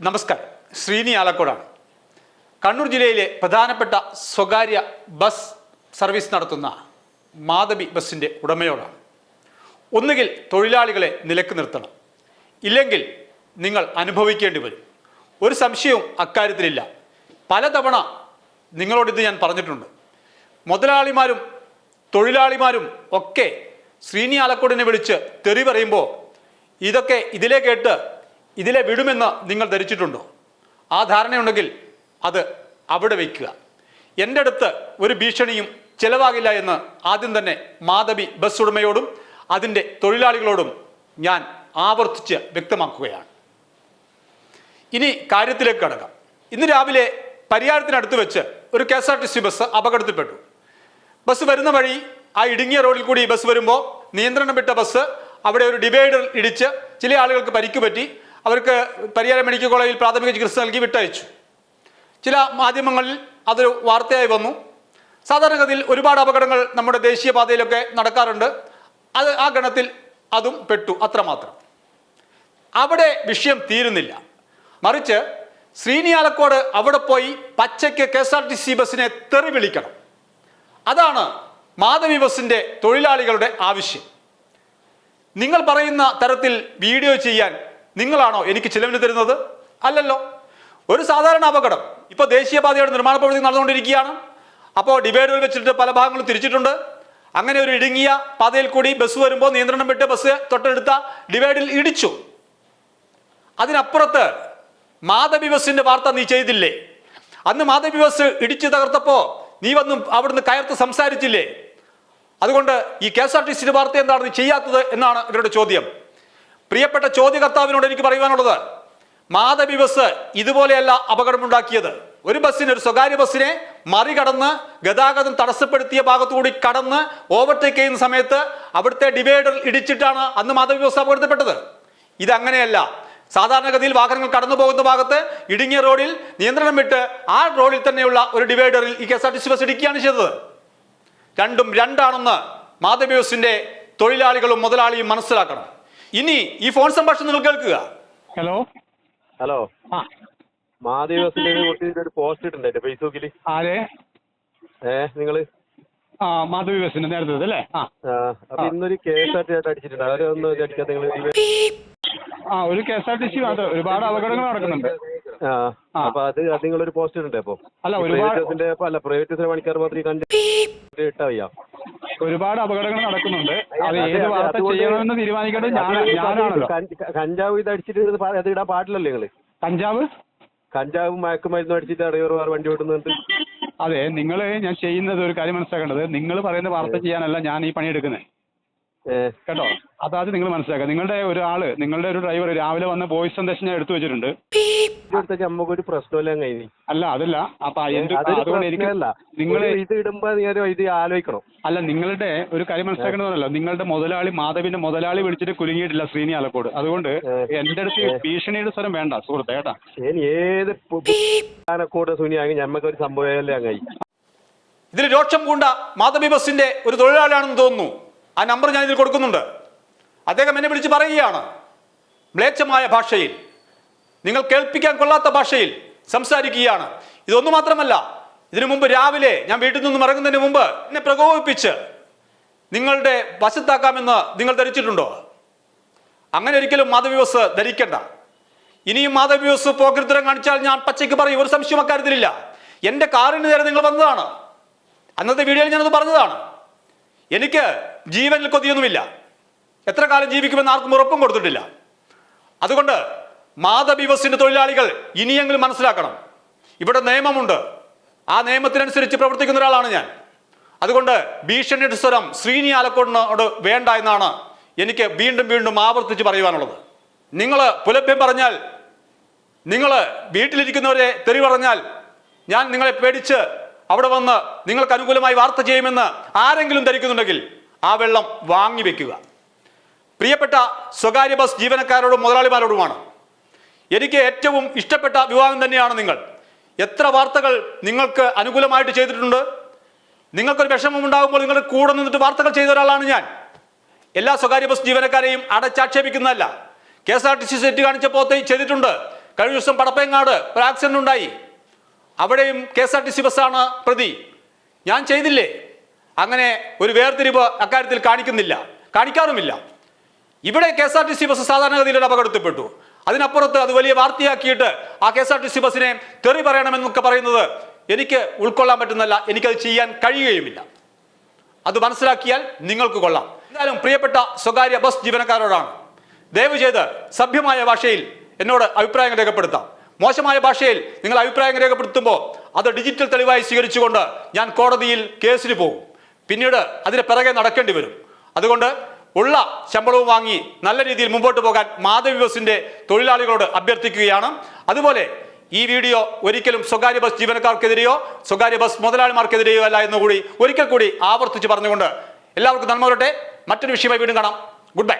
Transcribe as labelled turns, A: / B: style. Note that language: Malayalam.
A: നമസ്കാരം. ശ്രീനി ആലക്കോടാണ്. കണ്ണൂർ ജില്ലയിലെ പ്രധാനപ്പെട്ട സ്വകാര്യ ബസ് സർവീസ് നടത്തുന്ന മാധവി ബസ്സിന്റെ ഉടമയോടാണ്. ഒന്നുകിൽ തൊഴിലാളികളെ നിലയ്ക്ക് നിർത്തണം. ഇല്ലെങ്കിൽ നിങ്ങൾ അനുഭവിക്കേണ്ടി വരും. ഒരു സംശയവും അക്കാര്യത്തിലില്ല. പലതവണ നിങ്ങളോടിത് ഞാൻ പറഞ്ഞിട്ടുണ്ട്. മുതലാളിമാരും തൊഴിലാളിമാരും ഒക്കെ ശ്രീനി ആലക്കോടിനെ വിളിച്ച് തെറി പറയുമ്പോൾ ഇതൊക്കെ ഇതിലെ കേട്ട് ഇതിലെ വിടുമെന്ന് നിങ്ങൾ ധരിച്ചിട്ടുണ്ടോ? ആ ധാരണയുണ്ടെങ്കിൽ അത് അവിടെ വയ്ക്കുക എന്റെ അടുത്ത് ഒരു ഭീഷണിയും ചിലവാകില്ല എന്ന് ആദ്യം തന്നെ മാധവി ബസ് ഉടമയോടും അതിന്റെ തൊഴിലാളികളോടും ഞാൻ ആവർത്തിച്ച് വ്യക്തമാക്കുകയാണ്. ഇനി കാര്യത്തിലേക്ക് കടക്കാം. ഇന്ന് രാവിലെ പരിഹാരത്തിനടുത്ത് വെച്ച് ഒരു K S R T C bus അപകടത്തിൽപ്പെട്ടു. Bus വരുന്ന വഴി ആ ഇടുങ്ങിയ റോഡിൽ കൂടി ബസ് വരുമ്പോൾ നിയന്ത്രണം വിട്ട ബസ് അവിടെ ഒരു ഡിവൈഡർ ഇടിച്ച് ചില ആളുകൾക്ക് പരിക്ക് പറ്റി അവർക്ക് പരിയാരം മെഡിക്കൽ കോളേജിൽ പ്രാഥമിക ചികിത്സ നൽകി വിട്ടയച്ചു. ചില മാധ്യമങ്ങളിൽ അതൊരു വാർത്തയായി വന്നു. സാധാരണഗതിയിൽ ഒരുപാട് അപകടങ്ങൾ നമ്മുടെ ദേശീയപാതയിലൊക്കെ നടക്കാറുണ്ട്. അത് ആ ഗണത്തിൽ അതും പെട്ടു അത്രമാത്രം. അവിടെ വിഷയം തീരുന്നില്ല. മറിച്ച് ശ്രീനിയാലക്കോട് അവിടെ പോയി പച്ചയ്ക്ക് K S R T C ബസ്സിനെ തെറി വിളിക്കണം. അതാണ് മാധവി ബസ്സിന്റെ തൊഴിലാളികളുടെ ആവശ്യം. നിങ്ങൾ പറയുന്ന തരത്തിൽ വീഡിയോ ചെയ്യാൻ നിങ്ങളാണോ എനിക്ക് ചിലവിന് തരുന്നത്? അല്ലല്ലോ. ഒരു സാധാരണ അപകടം. ഇപ്പോൾ ദേശീയപാതയുടെ നിർമ്മാണ പ്രവൃത്തി നടന്നുകൊണ്ടിരിക്കുകയാണ്. അപ്പോൾ ഡിവൈഡറിൽ വെച്ചിട്ട് പല ഭാഗങ്ങളും തിരിച്ചിട്ടുണ്ട്. അങ്ങനെ ഒരു ഇടുങ്ങിയ പാതയിൽ കൂടി ബസ് വരുമ്പോൾ നിയന്ത്രണം വിട്ട് ബസ് തൊട്ടടുത്ത ഡിവൈഡിൽ ഇടിച്ചു. അതിനപ്പുറത്ത് മാധവി ബസിന്റെ വാർത്ത നീ ചെയ്തില്ലേ? അന്ന് മാധവി ബസ് ഇടിച്ചു തകർത്തപ്പോൾ നീ വന്ന് അവിടുന്ന് കയർത്ത് സംസാരിച്ചില്ലേ? അതുകൊണ്ട് ഈ കെ എസ് ആർ ടി സിയുടെ വാർത്ത എന്താണ് നീ ചെയ്യാത്തത് എന്നാണ് ഇവരുടെ ചോദ്യം. പ്രിയപ്പെട്ട ചോദ്യകർത്താവിനോട് എനിക്ക് പറയുവാനുള്ളത് മാധവി ബസ് ഇതുപോലെയല്ല അപകടമുണ്ടാക്കിയത്. ഒരു ബസ്സിന് ഒരു സ്വകാര്യ ബസ്സിനെ മറികടന്ന് ഗതാഗതം തടസ്സപ്പെടുത്തിയ ഭാഗത്തുകൂടി കടന്ന് ഓവർടേക്ക് ചെയ്യുന്ന സമയത്ത് അവിടുത്തെ ഡിവൈഡർ ഇടിച്ചിട്ടാണ് അന്ന് മാധവി ബസ് അപകടത്തിൽപ്പെട്ടത്. ഇതങ്ങനെയല്ല. സാധാരണഗതിയിൽ വാഹനങ്ങൾ കടന്നു പോകുന്ന ഭാഗത്ത് ഇടുങ്ങിയ റോഡിൽ നിയന്ത്രണം വിട്ട് ആ റോഡിൽ തന്നെയുള്ള ഒരു ഡിവൈഡറിൽ ഈ K S R T C bus ഇടിക്കുകയാണ് ചെയ്തത്. രണ്ടും രണ്ടാണെന്ന് മാധവി ബസിന്റെ തൊഴിലാളികളും മുതലാളിയും മനസ്സിലാക്കണം. ഇനി ഈ ഫോൺ സംഭാഷണം നിങ്ങൾ കേൾക്കുക.
B: ഹലോ
C: ഹലോ
B: ആ.
C: മാധവസിന്റെ ഒരു പോസ്റ്റ് ഇട്ടുണ്ട് എന്റെ ഫേസ്ബുക്കിൽ
B: ആരെ?
C: ഏ നിങ്ങൾ?
B: ആ മാധവി നേരത്തെ അല്ലേ ആ.
C: അപ്പൊ ഇന്നൊരു ആയിട്ട് അടിച്ചിട്ടുണ്ട്. അവരെ ഒന്ന് അടിക്കാത്ത നിങ്ങൾ
B: ആ ഒരു K S R T C മാത്രം ഒരുപാട് അപകടങ്ങൾ നടക്കുന്നുണ്ട്.
C: അപ്പൊ അത് അത് നിങ്ങളൊരു പോസ്റ്റ് ഇട്ടുണ്ട് അപ്പൊ.
B: അല്ല, ഒരുപാട്-
C: അല്ല പ്രൈവറ്റ് ബസിന്റെ പണിക്കാർ മാത്രം കണ്ടിട്ട് കണ്ട് ഇട്ടാ
B: ഒരുപാട് അപകടങ്ങൾ നടക്കുന്നുണ്ട്. അത് ഏത് വാർത്ത ചെയ്യണമെന്ന് തീരുമാനിക്കേണ്ടത് ഞാൻ ഞാനാണല്ലോ.
C: കഞ്ച- കഞ്ചാവ് ഇത് അടിച്ചിട്ട് അത് ഇടാൻ പാടില്ലല്ലോ നിങ്ങൾ.
B: കഞ്ചാവ്?
C: കഞ്ചാവും മയക്കുമരുന്നും അടിച്ചിട്ട് ഡ്രൈവർ വണ്ടി ഓടുന്നുണ്ട്
B: അതെ നിങ്ങൾ ഞാൻ ചെയ്യുന്നത് ഒരു കാര്യം മനസ്സിലാക്കേണ്ടത് നിങ്ങൾ പറയുന്ന വാർത്ത ചെയ്യാനല്ല ഞാൻ ഈ പണിയെടുക്കുന്നത് കേട്ടോ? അതാദ്യം നിങ്ങൾ മനസ്സിലാക്കുക. നിങ്ങളുടെ ഒരാൾ നിങ്ങളുടെ ഒരു ഡ്രൈവർ രാവിലെ വന്ന വോയിസ് സന്ദേശം ഞാൻ എടുത്തു വെച്ചിട്ടുണ്ട്.
C: നമുക്ക് ഒരു പ്രശ്നമില്ല കഴിഞ്ഞു
B: അല്ല അതല്ല. അപ്പൊ അതുകൊണ്ട് എനിക്ക് നിങ്ങൾ
C: ഇത് ഇടുമ്പോ ഇത് ആലോചിക്കണം.
B: അല്ല നിങ്ങളുടെ ഒരു കാര്യം മനസ്സിലാക്കണമെന്നല്ലോ നിങ്ങളുടെ മുതലാളി മാധവിന്റെ മുതലാളി വിളിച്ചിട്ട് കുലുങ്ങിയിട്ടില്ല ശ്രീനി ആലക്കോട്. അതുകൊണ്ട് എന്റെ അടുത്ത് ഭീഷണിയുടെ സ്വരം വേണ്ട സുഹൃത്തെ കേട്ടാ.
C: ഏത് ആലക്കോട് സുനിയാണെങ്കിൽ ഞമ്മക്ക് ഒരു സംഭവമല്ലേ അങ്ങായി
A: ഇതിൽ രോക്ഷം പൂണ്ട മാധവി ബസിന്റെ ഒരു തൊഴിലാളിയാണെന്ന് തോന്നുന്നു. ആ നമ്പർ ഞാൻ ഇതിൽ കൊടുക്കുന്നുണ്ട്. അദ്ദേഹം എന്നെ വിളിച്ച് പറയുകയാണ്. മ്ലേച്ഛമായ ഭാഷയിൽ. നിങ്ങൾ കേൾപ്പിക്കാൻ കൊള്ളാത്ത ഭാഷയിൽ സംസാരിക്കുകയാണ്. ഇതൊന്നു മാത്രമല്ല ഇതിനു മുമ്പ് രാവിലെ ഞാൻ വീട്ടിൽ നിന്നും ഇറങ്ങുന്നതിന് മുമ്പ് എന്നെ പ്രകോപിപ്പിച്ച് നിങ്ങളുടെ വശത്താക്കാമെന്ന് നിങ്ങൾ ധരിച്ചിട്ടുണ്ടോ? അങ്ങനെ ഒരിക്കലും മാധവ്യൂസ് ധരിക്കണ്ട. ഇനിയും മാധവ്യൂസ് പോകൃത്തരം കാണിച്ചാൽ ഞാൻ പച്ചയ്ക്ക് പറയും ഒരു സംശയം അക്കാര്യത്തിലില്ല. എന്റെ കാറിന് നേരെ നിങ്ങൾ വന്നതാണ്. അന്നത്തെ വീഡിയോയിൽ ഞാനത് പറഞ്ഞതാണ്. എനിക്ക് ജീവനിൽ കൊതിയൊന്നുമില്ല. എത്ര കാലം ജീവിക്കുമെന്ന് ആർക്കും ഉറപ്പും കൊടുത്തിട്ടില്ല. അതുകൊണ്ട് മാതബിവസിന്റെ തൊഴിലാളികൾ ഇനിയെങ്കിലും മനസ്സിലാക്കണം. ഇവിടെ നിയമമുണ്ട്. ആ നിയമത്തിനനുസരിച്ച് പ്രവർത്തിക്കുന്ന ഒരാളാണ് ഞാൻ. അതുകൊണ്ട് ഭീഷണിയുടെ സ്വരം ശ്രീനി ആലക്കോടിനോട് വേണ്ട എന്നാണ് എനിക്ക് വീണ്ടും വീണ്ടും ആവർത്തിച്ച് പറയുവാനുള്ളത്. നിങ്ങൾ പുലഭ്യം പറഞ്ഞാൽ നിങ്ങൾ വീട്ടിലിരിക്കുന്നവരെ തെറി പറഞ്ഞാൽ ഞാൻ നിങ്ങളെ പേടിച്ച് അവിടെ വന്ന് നിങ്ങൾക്ക് അനുകൂലമായി വാർത്ത ചെയ്യുമെന്ന് ആരെങ്കിലും ധരിക്കുന്നുണ്ടെങ്കിൽ ആ വെള്ളം വാങ്ങി വെക്കുക. പ്രിയപ്പെട്ട സ്വകാര്യ ബസ് ജീവനക്കാരോടും മുതലാളിമാരോടുമാണ്. എനിക്ക് ഏറ്റവും ഇഷ്ടപ്പെട്ട വിഭാഗം തന്നെയാണ് നിങ്ങൾ. എത്ര വാർത്തകൾ നിങ്ങൾക്ക് അനുകൂലമായിട്ട് ചെയ്തിട്ടുണ്ട്? നിങ്ങൾക്കൊരു വിഷമം ഉണ്ടാകുമ്പോൾ നിങ്ങൾ കൂടെ നിന്നിട്ട് വാർത്തകൾ ചെയ്ത ഒരാളാണ് ഞാൻ. എല്ലാ സ്വകാര്യ ബസ് ജീവനക്കാരെയും അടച്ചാക്ഷേപിക്കുന്നതല്ല. K S R T C set കാണിച്ചപ്പോൾ ചെയ്തിട്ടുണ്ട്. കഴിഞ്ഞ ദിവസം പടപ്പേങ്ങാട് ഒരു ആക്സിഡന്റ് ഉണ്ടായി. അവിടെയും K S R T C ബസ്സാണ് പ്രതി. ഞാൻ ചെയ്തില്ലേ? അങ്ങനെ ഒരു വേർതിരിവ് അക്കാര്യത്തിൽ കാണിക്കുന്നില്ല. കാണിക്കാറുമില്ല. ഇവിടെ K S R T C bus സാധാരണഗതിയിൽ ഒരു അപകടത്തിൽപ്പെട്ടു. അതിനപ്പുറത്ത് അത് വലിയ വാർത്തയാക്കിയിട്ട് ആ K S R T C ബസ്സിനെ തെറി പറയണമെന്നൊക്കെ പറയുന്നത് എനിക്ക് ഉൾക്കൊള്ളാൻ പറ്റുന്നല്ല എനിക്കത് ചെയ്യാൻ കഴിയുകയുമില്ല. അത് മനസ്സിലാക്കിയാൽ നിങ്ങൾക്ക് കൊള്ളാം. എന്തായാലും പ്രിയപ്പെട്ട സ്വകാര്യ ബസ് ജീവനക്കാരോടാണ്. ദയവ് ചെയ്ത് സഭ്യമായ ഭാഷയിൽ എന്നോട് അഭിപ്രായങ്ങൾ രേഖപ്പെടുത്താം. മോശമായ ഭാഷയിൽ നിങ്ങൾ അഭിപ്രായം രേഖപ്പെടുത്തുമ്പോൾ അത് ഡിജിറ്റൽ തെളിവായി സ്വീകരിച്ചുകൊണ്ട് ഞാൻ കോടതിയിൽ കേസിന് പോകും. പിന്നീട് അതിന് പിറകെ നടക്കേണ്ടി വരും. അതുകൊണ്ട് ഉള്ള ശമ്പളവും വാങ്ങി നല്ല രീതിയിൽ മുമ്പോട്ട് പോകാൻ മാധവി ബസിന്റെ തൊഴിലാളികളോട് അഭ്യർത്ഥിക്കുകയാണ്. അതുപോലെ ഈ വീഡിയോ ഒരിക്കലും സ്വകാര്യ ബസ് ജീവനക്കാർക്കെതിരെയോ സ്വകാര്യ ബസ് മുതലാളിമാർക്കെതിരെയോ അല്ല എന്നുകൂടി ഒരിക്കൽ കൂടി ആവർത്തിച്ച് പറഞ്ഞുകൊണ്ട് എല്ലാവർക്കും നന്മ വരട്ടെ. മറ്റൊരു വിഷയമായി വീണ്ടും കാണാം. Good bye